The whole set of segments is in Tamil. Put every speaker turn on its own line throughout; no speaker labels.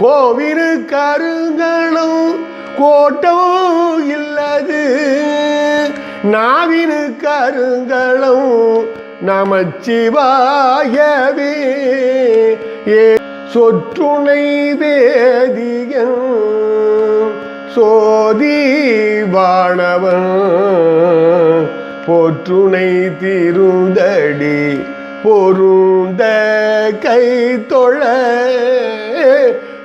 கோவினு கருங்களும் கோட்டமும் இல்லது. நாவினு கருங்களும் நமச்சிவாயவே. ஏ சொற்றுணை வேதியன் சோதி வாணவன் போற்றுணை திருந்தடி பொருந்த கை தொழ.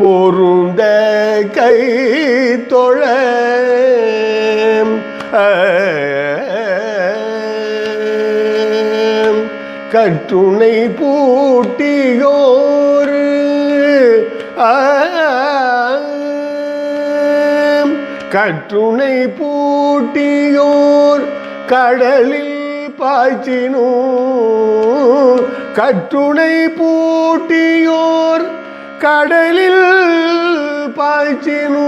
பொருந்த கை தொழ. கற்றுணை பூட்டியோர். கற்றுணை பூட்டியோர் கடலில் பாய்ச்சினோ. கட்டுணை பூட்டியோர் கடலில் பாய்ச்சினோ